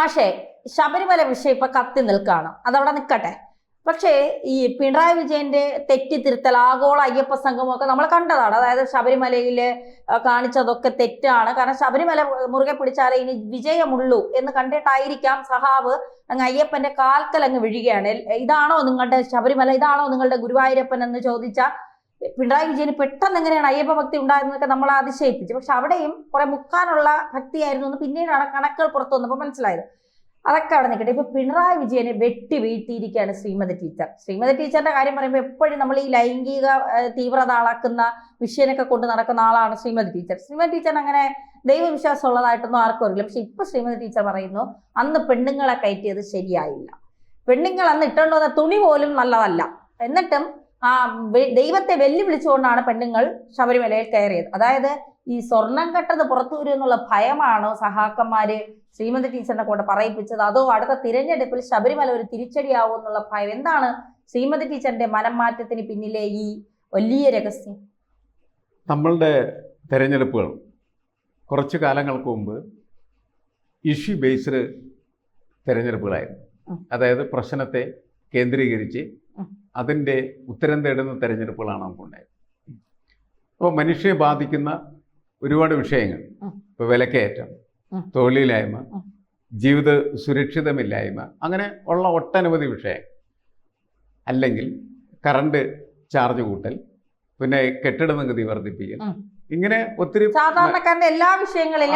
മാഷേ ശബരിമല വിഷയം ഇപ്പൊ കത്തി നിൽക്കുകയാണ് അതവിടെ നിൽക്കട്ടെ. പക്ഷേ ഈ പിണറായി വിജയന്റെ തെറ്റിത്തിരുത്തൽ ആഗോള അയ്യപ്പ സംഘമൊക്കെ നമ്മൾ കണ്ടതാണ്. അതായത് ശബരിമലയിൽ കാണിച്ചതൊക്കെ തെറ്റാണ്. കാരണം ശബരിമല മുറുകെ പിടിച്ചാലേ ഇനി വിജയമുള്ളൂ എന്ന് കണ്ടിട്ടായിരിക്കാം സഹാവ് അങ്ങ് അയ്യപ്പന്റെ കാൽക്കൽ അങ്ങ് വിഴുകയാണ്. ഇതാണോ നിങ്ങളുടെ ശബരിമല ഇതാണോ നിങ്ങളുടെ ഗുരുവായൂരപ്പൻ എന്ന് ചോദിച്ച പിണറായി വിജയന് പെട്ടെന്ന് എങ്ങനെയാണ് അയ്യപ്പ ഭക്തി ഉണ്ടായതെന്നൊക്കെ നമ്മൾ അതിശയിപ്പിച്ചു. പക്ഷെ അവിടെയും കുറെ മുക്കാനുള്ള ഭക്തിയായിരുന്നു എന്ന് പിന്നീടാണ് കണക്കുകൾ പുറത്തു വന്നപ്പോൾ മനസ്സിലായത്. അതൊക്കെ അവിടെ നിൽക്കട്ടെ. ഇപ്പൊ പിണറായി വിജയനെ വെട്ടി വീഴ്ത്തിയിരിക്കുകയാണ് ശ്രീമതി ടീച്ചർ. ശ്രീമതി ടീച്ചറിന്റെ കാര്യം പറയുമ്പോൾ എപ്പോഴും നമ്മൾ ഈ ലൈംഗിക തീവ്രത അളക്കുന്ന വിഷയനൊക്കെ കൊണ്ട് നടക്കുന്ന ആളാണ് ശ്രീമതി ടീച്ചർ. ശ്രീമതി ടീച്ചറിന് അങ്ങനെ ദൈവവിശ്വാസം ഉള്ളതായിട്ടൊന്നും ആർക്കും അറിയില്ല. പക്ഷെ ഇപ്പൊ ശ്രീമതി ടീച്ചർ പറയുന്നു അന്ന് പെണ്ണുങ്ങളെ കയറ്റിയത് ശരിയായില്ല. പെണ്ണുങ്ങൾ അന്ന് ഇട്ടുകൊണ്ടുവന്ന തുണി പോലും നല്ലതല്ല. എന്നിട്ടും ആ ദൈവത്തെ വെല്ലുവിളിച്ചുകൊണ്ടാണ് പെണ്ണുങ്ങൾ ശബരിമലയിൽ കയറിയത്. അതായത് ഈ സ്വർണം കെട്ടത് പുറത്തു വരും എന്നുള്ള ഭയമാണ് സഹാക്കന്മാര് ശ്രീമതി ടീച്ചറിനെ കൊണ്ട് പറയിപ്പിച്ചത്? അതോ അടുത്ത തിരഞ്ഞെടുപ്പിൽ ശബരിമല ഒരു തിരിച്ചടിയാവോ എന്നുള്ള ഭയം? എന്താണ് ശ്രീമതി ടീച്ചറിന്റെ മനംമാറ്റത്തിന് പിന്നിലെ ഈ വലിയ രഹസ്യം? നമ്മളുടെ തെരഞ്ഞെടുപ്പുകൾ കുറച്ചു കാലങ്ങൾക്ക് മുമ്പ് ഇഷ്യൂ ബേസ്ഡ് തെരഞ്ഞെടുപ്പുകളായിരുന്നു. അതായത് പ്രശ്നത്തെ കേന്ദ്രീകരിച്ച്. അതിന്റെ ഉത്തരം തേടുന്ന തെരഞ്ഞെടുപ്പുകളാണ് നമുക്കുണ്ടായത്. അപ്പോൾ മനുഷ്യനെ ബാധിക്കുന്ന ഒരുപാട് വിഷയങ്ങൾ. ഇപ്പോൾ വിലക്കയറ്റം തൊഴിലില്ലായ്മ ജീവിത സുരക്ഷിതമില്ലായ്മ അങ്ങനെ ഉള്ള ഒട്ടനവധി വിഷയം അല്ലെങ്കിൽ കറണ്ട് ചാർജ് കൂട്ടൽ പിന്നെ കെട്ടിട നികുതി വർദ്ധിപ്പിക്കൽ. ഇങ്ങനെ ഒത്തിരി സാധാരണക്കാരന്റെ എല്ലാ വിഷയങ്ങളിലും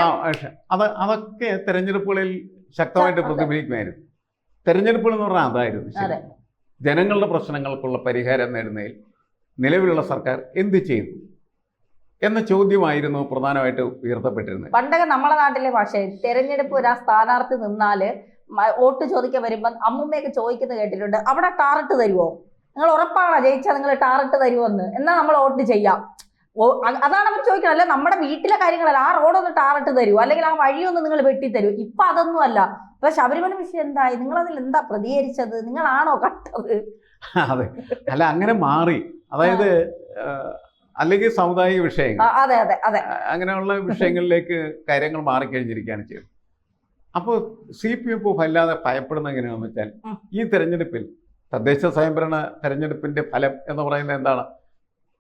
അത് അതൊക്കെ തെരഞ്ഞെടുപ്പുകളിൽ ശക്തമായിട്ട് ശക്ത- പ്രതിഫലിക്കുമായിരുന്നു. തെരഞ്ഞെടുപ്പുകൾ എന്ന് പറഞ്ഞാൽ അതായിരുന്നു. ജനങ്ങളുടെ പ്രശ്നങ്ങൾക്കുള്ള പരിഹാരം നേടുന്നതിൽ നിലവിലുള്ള സർക്കാർ എന്ത് ചെയ്തു എന്ന ചോദ്യമായിരുന്നു പ്രധാനമായിട്ട് ഉയർത്തപ്പെട്ടിരുന്നത്. പണ്ടൊക്കെ നമ്മളെ നാട്ടിലെ ഭാഷയിൽ തെരഞ്ഞെടുപ്പ് ഒരു ആ സ്ഥാനാർത്ഥി നിന്നാൽ വോട്ട് ചോദിക്കാൻ വരുമ്പോ അമ്മുമ്മയൊക്കെ ചോദിക്കുന്നത് കേട്ടിട്ടുണ്ട്. അവിടെ ടാറിട്ട് തരുമോ നിങ്ങൾ ഉറപ്പാണോ ജയിച്ചാൽ നിങ്ങൾ ടാറിട്ട് തരുമോ എന്ന് എന്നാ നമ്മൾ വോട്ട് ചെയ്യാം. അതാണ് അവർ ചോദിക്കുന്നത്. അല്ലെ നമ്മുടെ വീട്ടിലെ കാര്യങ്ങളല്ല. ആ റോഡൊന്ന് ടാറിട്ട് തരുമോ അല്ലെങ്കിൽ ആ വഴിയൊന്ന് നിങ്ങൾ വെട്ടി തരൂ ഇപ്പൊ അതൊന്നും അല്ല. ഇപ്പൊ ശബരിമല വിഷയം എന്തായി? നിങ്ങൾ അതിൽ എന്താ പ്രതികരിച്ചത്? നിങ്ങളാണോ കട്ടത് അതെ. അല്ല അങ്ങനെ മാറി. അതായത് അല്ലെങ്കിൽ സാമുദായിക വിഷയങ്ങൾ. അതെ അതെ അതെ. അങ്ങനെയുള്ള വിഷയങ്ങളിലേക്ക് കാര്യങ്ങൾ മാറിക്കഴിഞ്ഞിരിക്കുകയാണ് ചെയ്തത്. അപ്പോൾ സി പി എഫ് വല്ലാതെ ഭയപ്പെടുന്ന എങ്ങനെയാണെന്ന് വെച്ചാൽ ഈ തെരഞ്ഞെടുപ്പിൽ തദ്ദേശ സ്വയംഭരണ തെരഞ്ഞെടുപ്പിന്റെ ഫലം എന്ന് പറയുന്നത് എന്താണ്?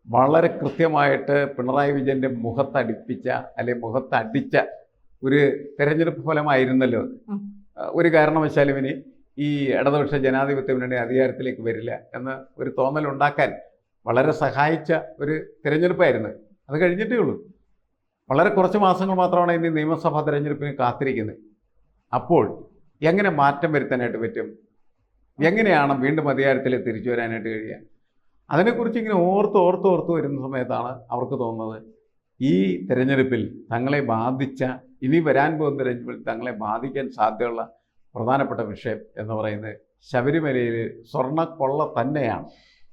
വളരെ കൃത്യമായിട്ട് പിണറായി വിജയന്റെ മുഖത്തടിപ്പിച്ച അല്ലെങ്കിൽ മുഖത്തടിച്ച ഒരു തെരഞ്ഞെടുപ്പ് ഫലമായിരുന്നല്ലോ ഒരു കാരണവശാലും ഇനി ഈ ഇടതുപക്ഷ ജനാധിപത്യ മുന്നണി അധികാരത്തിലേക്ക് വരില്ല എന്ന് ഒരു തോന്നൽ ഉണ്ടാക്കാൻ വളരെ സഹായിച്ച ഒരു തിരഞ്ഞെടുപ്പായിരുന്നു. അത് കഴിഞ്ഞിട്ടേ ഉള്ളൂ. വളരെ കുറച്ച് മാസങ്ങൾ മാത്രമാണ് ഇനി നിയമസഭാ തെരഞ്ഞെടുപ്പിന് കാത്തിരിക്കുന്നത്. അപ്പോൾ എങ്ങനെ മാറ്റം വരുത്താനായിട്ട് പറ്റും? എങ്ങനെയാണ് വീണ്ടും അധികാരത്തിലേക്ക് തിരിച്ചു വരാനായിട്ട് കഴിയുക? അതിനെക്കുറിച്ച് ഇങ്ങനെ ഓർത്ത് ഓർത്ത് ഓർത്ത് വരുന്ന സമയത്താണ് അവർക്ക് തോന്നുന്നത് ഈ തിരഞ്ഞെടുപ്പിൽ തങ്ങളെ ബാധിച്ച ഇനി വരാൻ പോകുന്ന തിരഞ്ഞെടുപ്പിൽ തങ്ങളെ ബാധിക്കാൻ സാധ്യതയുള്ള പ്രധാനപ്പെട്ട വിഷയം എന്ന് പറയുന്നത് ശബരിമലയിൽ സ്വർണക്കൊള്ള തന്നെയാണ്.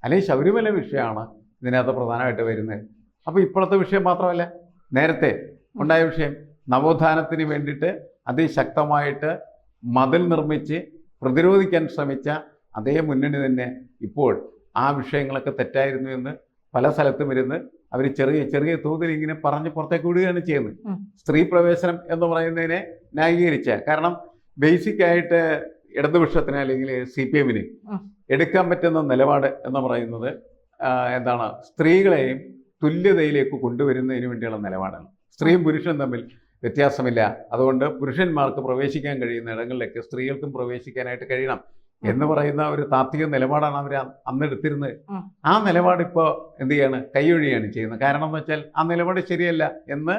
അല്ലെങ്കിൽ ശബരിമല വിഷയമാണ് ഇതിനകത്ത് പ്രധാനമായിട്ട് വരുന്നത്. അപ്പോൾ ഇപ്പോഴത്തെ വിഷയം മാത്രമല്ല നേരത്തെ ഉണ്ടായ വിഷയം നവോത്ഥാനത്തിന് വേണ്ടിയിട്ട് അതിശക്തമായിട്ട് മതിൽ നിർമ്മിച്ച് പ്രതിരോധിക്കാൻ ശ്രമിച്ച അതേ മുന്നണി തന്നെ ഇപ്പോൾ ആ വിഷയങ്ങളൊക്കെ തെറ്റായിരുന്നു എന്ന് പല സ്ഥലത്തും ഇരുന്ന് അവർ ചെറിയ ചെറിയ തോതിൽ ഇങ്ങനെ പറഞ്ഞ് പുറത്തേക്ക് വിടുകയാണ് ചെയ്യുന്നത്. സ്ത്രീ പ്രവേശനം എന്ന് പറയുന്നതിനെ ന്യായീകരിച്ച കാരണം ബേസിക് ആയിട്ട് ഇടതുപക്ഷത്തിന് അല്ലെങ്കിൽ സി പി എമ്മിന് എടുക്കാൻ പറ്റുന്ന നിലപാട് എന്ന് പറയുന്നത് എന്താണ്? സ്ത്രീകളെയും തുല്യതയിലേക്ക് കൊണ്ടുവരുന്നതിന് വേണ്ടിയുള്ള നിലപാടാണ്. സ്ത്രീയും പുരുഷനും തമ്മിൽ വ്യത്യാസമില്ല. അതുകൊണ്ട് പുരുഷന്മാർക്ക് പ്രവേശിക്കാൻ കഴിയുന്ന ഇടങ്ങളിലേക്ക് സ്ത്രീകൾക്കും പ്രവേശിക്കാനായിട്ട് കഴിയണം. എന്ന് പറയുന്ന ഒരു താത്വിക നിലപാടാണ് അവർ അന്ന് എടുത്തിരുന്നത് ഉം. ആ നിലപാട് ഇപ്പോൾ എന്ത് ചെയ്യാണ്? കൈയൊഴിയാണ് ചെയ്യുന്നത്. കാരണം എന്ന് വെച്ചാൽ ആ നിലപാട് ശരിയല്ല എന്ന്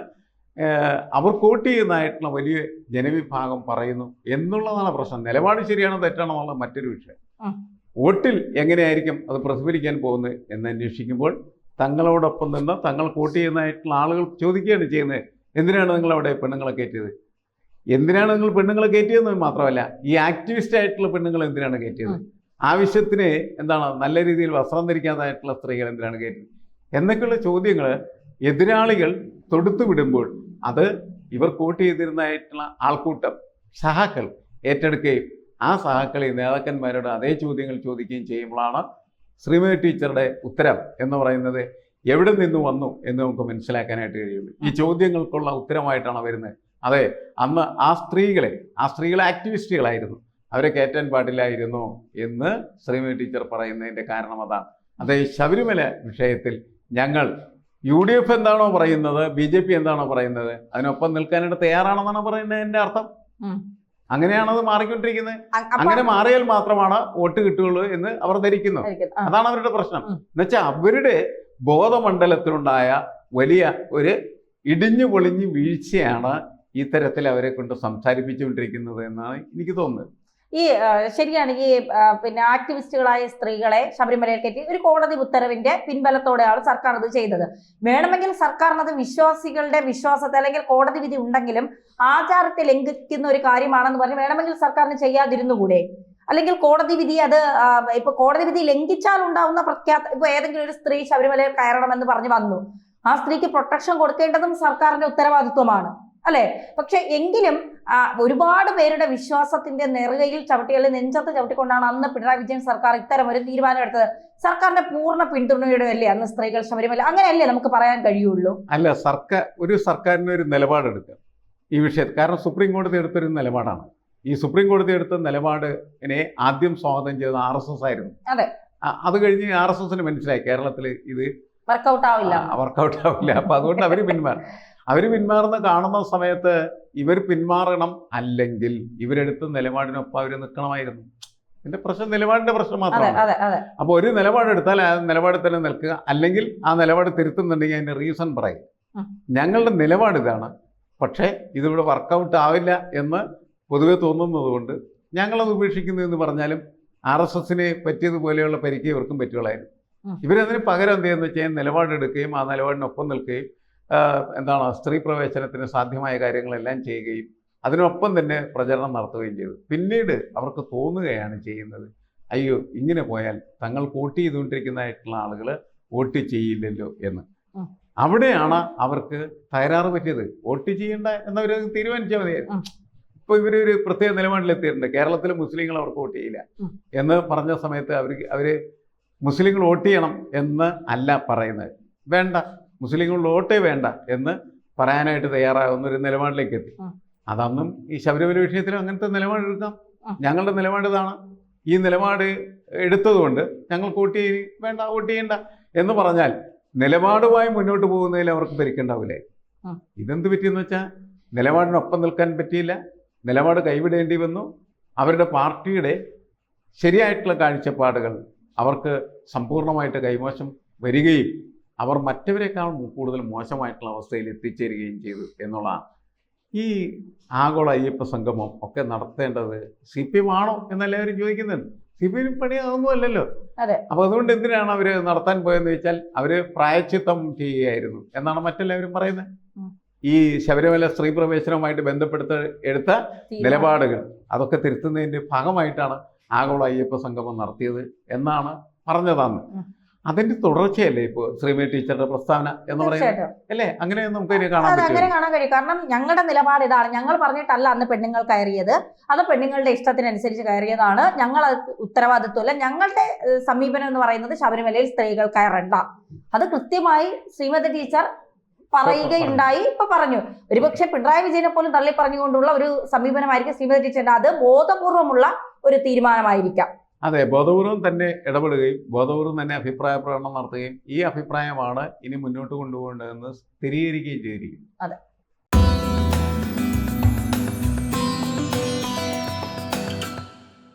അവർ കോട്ട് ചെയ്യുന്നതായിട്ടുള്ള വലിയ ജനവിഭാഗം പറയുന്നു എന്നുള്ളതാണ് പ്രശ്നം. നിലപാട് ശരിയാണോ തെറ്റാണോ എന്നുള്ള മറ്റൊരു വിഷയം. വോട്ടിൽ എങ്ങനെയായിരിക്കും അത് പ്രതിഫലിക്കാൻ പോകുന്നത് എന്ന് അന്വേഷിക്കുമ്പോൾ തങ്ങളോടൊപ്പം നിന്ന് തങ്ങൾ വോട്ട് ചെയ്യുന്നതായിട്ടുള്ള ആളുകൾ ചോദിക്കുകയാണ് ചെയ്യുന്നത്. എന്തിനാണ് നിങ്ങൾ അവിടെ പെണ്ണുങ്ങളെ കയറ്റിയത്? എന്തിനാണ് നിങ്ങൾ പെണ്ണുങ്ങളെ കയറ്റിയതെന്ന് മാത്രമല്ല ഈ ആക്ടിവിസ്റ്റ് ആയിട്ടുള്ള പെണ്ണുങ്ങൾ എന്തിനാണ് കയറ്റിയത്? ആവശ്യത്തിന് എന്താണ് നല്ല രീതിയിൽ വസ്ത്രം ധരിക്കാതായിട്ടുള്ള സ്ത്രീകൾ എന്തിനാണ് കയറ്റിയത്? എന്നൊക്കെയുള്ള ചോദ്യങ്ങൾ എതിരാളികൾ തൊടുത്തു വിടുമ്പോൾ അത് ഇവർ കോട്ട് ചെയ്തിരുന്നതായിട്ടുള്ള ആൾക്കൂട്ടം സഹാക്കൾ ഏറ്റെടുക്കുകയും ആ സഹാക്കളെ നേതാക്കന്മാരോട് അതേ ചോദ്യങ്ങൾ ചോദിക്കുകയും ചെയ്യുമ്പോഴാണ് ശ്രീമതി ടീച്ചറുടെ ഉത്തരം എന്ന് പറയുന്നത് എവിടെ നിന്ന് വന്നു എന്ന് നമുക്ക് മനസ്സിലാക്കാനായിട്ട് കഴിയുള്ളൂ. ഈ ചോദ്യങ്ങൾക്കുള്ള ഉത്തരമായിട്ടാണ് വരുന്നത്. അതെ അന്ന് ആ സ്ത്രീകളെ ആ സ്ത്രീകളെ ആക്ടിവിസ്റ്റുകളായിരുന്നു അവരെ കയറ്റാൻ പാടില്ലായിരുന്നു എന്ന് ശ്രീമതി ടീച്ചർ പറയുന്നതിന്റെ കാരണം അതാണ് അതെ ശബരിമല വിഷയത്തിൽ ഞങ്ങൾ യു ഡി എഫ് എന്താണോ പറയുന്നത് ബി ജെ പി എന്താണോ പറയുന്നത് അതിനൊപ്പം നിൽക്കാനായിട്ട് തയ്യാറാണെന്നാണ് പറയുന്നതിന്റെ അർത്ഥം. അങ്ങനെയാണത് മാറിക്കൊണ്ടിരിക്കുന്നത്. അങ്ങനെ മാറിയാൽ മാത്രമാണ് വോട്ട് കിട്ടുകയുള്ളൂ എന്ന് അവർ ധരിക്കുന്നു. അതാണ് അവരുടെ പ്രശ്നം. എന്നുവെച്ചാൽ അവരുടെ ബോധമണ്ഡലത്തിലുണ്ടായ വലിയ ഒരു ഇടിഞ്ഞു പൊളിഞ്ഞു വീഴ്ചയാണ് ഇത്തരത്തിൽ അവരെ കൊണ്ട് സംസാരിപ്പിച്ചുകൊണ്ടിരിക്കുന്നത് എന്നാണ് എനിക്ക് തോന്നുന്നത്. ഈ ശരിയാണ്. ഈ പിന്നെ ആക്ടിവിസ്റ്റുകളായ സ്ത്രീകളെ ശബരിമലയിൽ കയറ്റി ഒരു കോടതി ഉത്തരവിന്റെ പിൻബലത്തോടെയാണ് സർക്കാർ അത് ചെയ്തത്. വേണമെങ്കിൽ സർക്കാരിനത് വിശ്വാസികളുടെ വിശ്വാസത്തെ അല്ലെങ്കിൽ കോടതി വിധി ഉണ്ടെങ്കിലും ആചാരത്തെ ലംഘിക്കുന്ന ഒരു കാര്യമാണെന്ന് പറഞ്ഞ് വേണമെങ്കിൽ സർക്കാരിന് ചെയ്യാതിരുന്നുകൂടെ? അല്ലെങ്കിൽ കോടതി വിധി അത് ഇപ്പൊ കോടതി വിധി ലംഘിച്ചാൽ ഉണ്ടാവുന്ന പ്രഖ്യാത ഇപ്പൊ ഏതെങ്കിലും ഒരു സ്ത്രീ ശബരിമലയിൽ കയറണമെന്ന് പറഞ്ഞു വന്നു. ആ സ്ത്രീക്ക് പ്രൊട്ടക്ഷൻ കൊടുക്കേണ്ടതും സർക്കാരിന്റെ ഉത്തരവാദിത്വമാണ്. അല്ലെ? പക്ഷെ എങ്കിലും ഒരുപാട് പേരുടെ വിശ്വാസത്തിന്റെ നെറുകയിൽ അല്ലെങ്കിൽ നെഞ്ചത്ത് ചവിട്ടിക്കൊണ്ടാണ് അന്ന് പിണറായി വിജയൻ സർക്കാർ ഇത്തരം ഒരു തീരുമാനം എടുത്തത്. സർക്കാരിന്റെ പൂർണ പിന്തുണയുടെ അല്ലേ അന്ന് സ്ത്രീകൾ ശബരിമല? അങ്ങനെയല്ലേ നമുക്ക് പറയാൻ കഴിയുള്ളൂ? അല്ല സർക്കാർ ഒരു സർക്കാരിന് ഒരു നിലപാടെടുക്കുക ഈ വിഷയത്തിൽ കാരണം സുപ്രീം കോടതി എടുത്തൊരു നിലപാടാണ്. ഈ സുപ്രീം കോടതി എടുത്ത നിലപാടിനെ ആദ്യം സ്വാഗതം ചെയ്തത് ആർ എസ് എസ് ആയിരുന്നു. അതെ. അത് കഴിഞ്ഞ് ആർ എസ് എസിന് മനസ്സിലായി കേരളത്തിൽ ഇത് വർക്കൗട്ട് ആവില്ല വർക്കൗട്ട് ആവില്ല അപ്പൊ അതുകൊണ്ട് അവർ പിന്മാറും. അവർ പിന്മാറുന്ന കാണുന്ന സമയത്ത് ഇവർ പിന്മാറണം അല്ലെങ്കിൽ ഇവരെടുത്ത നിലപാടിനൊപ്പം അവർ നിൽക്കണമായിരുന്നു. എന്റെ പ്രശ്നം നിലപാടിന്റെ പ്രശ്നം മാത്രമാണ്. അപ്പോൾ ഒരു നിലപാടെടുത്താൽ ആ നിലപാടിൽ തന്നെ നിൽക്കുക. അല്ലെങ്കിൽ ആ നിലപാട് തിരുത്തുന്നുണ്ടെങ്കിൽ അതിന്റെ റീസൺ പറയും. ഞങ്ങളുടെ നിലപാട് ഇതാണ്. പക്ഷേ ഇതിവിടെ വർക്കൗട്ട് ആവില്ല എന്ന് പൊതുവെ തോന്നുന്നത് കൊണ്ട് ഞങ്ങളത് ഉപേക്ഷിക്കുന്നു എന്ന് പറഞ്ഞാലും ആർ എസ് എസിന് പറ്റിയതുപോലെയുള്ള പരിക്ക് ഇവർക്കും പറ്റുകളായിരുന്നു. ഇവരതിന് പകരം എന്ത് ചെയ്യുന്നത് വെച്ചാൽ നിലപാടെടുക്കുകയും ആ നിലപാടിനൊപ്പം നിൽക്കുകയും എന്താണ് സ്ത്രീ പ്രവേശനത്തിന് സാധ്യമായ കാര്യങ്ങളെല്ലാം ചെയ്യുകയും അതിനൊപ്പം തന്നെ പ്രചരണം നടത്തുകയും ചെയ്തു. പിന്നീട് അവർക്ക് തോന്നുകയാണ് ചെയ്യുന്നത് അയ്യോ ഇങ്ങനെ പോയാൽ തങ്ങൾ വോട്ട് ചെയ്തുകൊണ്ടിരിക്കുന്നതായിട്ടുള്ള ആളുകൾ വോട്ട് ചെയ്യില്ലല്ലോ എന്ന്. അവിടെയാണ് അവർക്ക് തകരാറ് പറ്റിയത്. വോട്ട് ചെയ്യണ്ട എന്നവർ തീരുമാനിച്ചാൽ മതിയായിരുന്നു ഇപ്പൊ ഇപ്പോൾ ഇവർ ഒരു പ്രത്യേക നിലപാടിലെത്തിയിട്ടുണ്ട്. കേരളത്തിലെ മുസ്ലിങ്ങൾ അവർക്ക് വോട്ട് ചെയ്യില്ല എന്ന് പറഞ്ഞ സമയത്ത് അവർ അവർ മുസ്ലിങ്ങൾ വോട്ട് ചെയ്യണം എന്ന് അല്ല പറയുന്നത്. വേണ്ട. മുസ്ലിങ്ങൾ വോട്ടേ വേണ്ട എന്ന് പറയാനായിട്ട് തയ്യാറാകുന്ന ഒരു നിലപാടിലേക്ക് എത്തി. അതന്നും ഈ ശബരിമല വിഷയത്തിലും അങ്ങനത്തെ നിലപാടെടുക്കാം. ഞങ്ങളുടെ നിലപാട് ഇതാണ് ഈ നിലപാട് എടുത്തതുകൊണ്ട് ഞങ്ങൾ വോട്ട് ചെയ്യ വേണ്ട വോട്ട് ചെയ്യണ്ട എന്ന് പറഞ്ഞാൽ നിലപാടുമായി മുന്നോട്ട് പോകുന്നതിൽ അവർക്ക് ഭരിക്കണ്ടാവില്ലേ ഉം. ഇതെന്ത് പറ്റിയെന്ന് വെച്ചാൽ നിലപാടിനൊപ്പം നിൽക്കാൻ പറ്റിയില്ല നിലപാട് കൈവിടേണ്ടി വന്നു അവരുടെ പാർട്ടിയുടെ ശരിയായിട്ടുള്ള കാഴ്ചപ്പാടുകൾ അവർക്ക് സമ്പൂർണമായിട്ട് കൈമോശം വരികയും അവർ മറ്റവരെക്കാൾ കൂടുതൽ മോശമായിട്ടുള്ള അവസ്ഥയിൽ എത്തിച്ചേരുകയും ചെയ്തു എന്നുള്ളതാണ് ഈ ആഗോള അയ്യപ്പ സംഗമം ഒക്കെ നടത്തേണ്ടത് സി പി എം ആണോ എന്നെല്ലാവരും ചോദിക്കുന്നുണ്ട്. സി പി എം പണി അതൊന്നും അല്ലല്ലോ അതെ. അപ്പോൾ അതുകൊണ്ട് എന്തിനാണ് അവർ നടത്താൻ പോയെന്ന് വെച്ചാൽ അവർ പ്രായച്ചിത്തം ചെയ്യുകയായിരുന്നു എന്നാണ് മറ്റെല്ലാവരും പറയുന്നത്. ഈ ശബരിമല സ്ത്രീ പ്രവേശനവുമായിട്ട് ബന്ധപ്പെടുത്ത എടുത്ത നിലപാടുകൾ അതൊക്കെ തിരുത്തുന്നതിന്റെ ഭാഗമായിട്ടാണ് ആഗോള അയ്യപ്പ സംഗമം നടത്തിയത് എന്നാണ് പറഞ്ഞതാണ് ഉം. അതിന്റെ തുടർച്ചയല്ലേ ഇപ്പോൾ ശ്രീമതി ടീച്ചറുടെ പ്രസ്താവന എന്ന് പറയുന്നത്? അല്ലേ? അങ്ങനെ നമുക്ക് കാണാൻ അങ്ങനെ കാണാൻ കഴിയും. കാരണം ഞങ്ങളുടെ നിലപാട് ഇതാണ്. ഞങ്ങൾ പറഞ്ഞിട്ടല്ല അന്ന് പെണ്ണുങ്ങൾ കയറിയത്. അത് പെണ്ണുങ്ങളുടെ ഇഷ്ടത്തിനനുസരിച്ച് കയറിയതാണ്. ഞങ്ങൾ ഉത്തരവാദിത്വമല്ല. ഞങ്ങളുടെ സമീപനം എന്ന് പറയുന്നത് ശബരിമലയിൽ സ്ത്രീകൾ കയറണ്ട. അത് കൃത്യമായി ശ്രീമതി ടീച്ചർ പറയുകയുണ്ടായി. ഇപ്പൊ പറഞ്ഞു. ഒരുപക്ഷെ പിണറായി വിജയനെ പോലും തള്ളി പറഞ്ഞുകൊണ്ടുള്ള ഒരു സമീപനമായിരിക്കും ശ്രീമതി ടീച്ചറിന്റെ. അത് ബോധപൂർവമുള്ള ഒരു തീരുമാനമായിരിക്കാം. അതെ ബോധപൂർവം തന്നെ ഇടപെടുകയും ബോധപൂർവം തന്നെ അഭിപ്രായ പ്രകടനം നടത്തുകയും ഈ അഭിപ്രായമാണ് ഇനി മുന്നോട്ട് കൊണ്ടുപോകേണ്ടതെന്ന് സ്ഥിരീകരിക്കുകയും ചെയ്തിരിക്കുന്നു അതെ.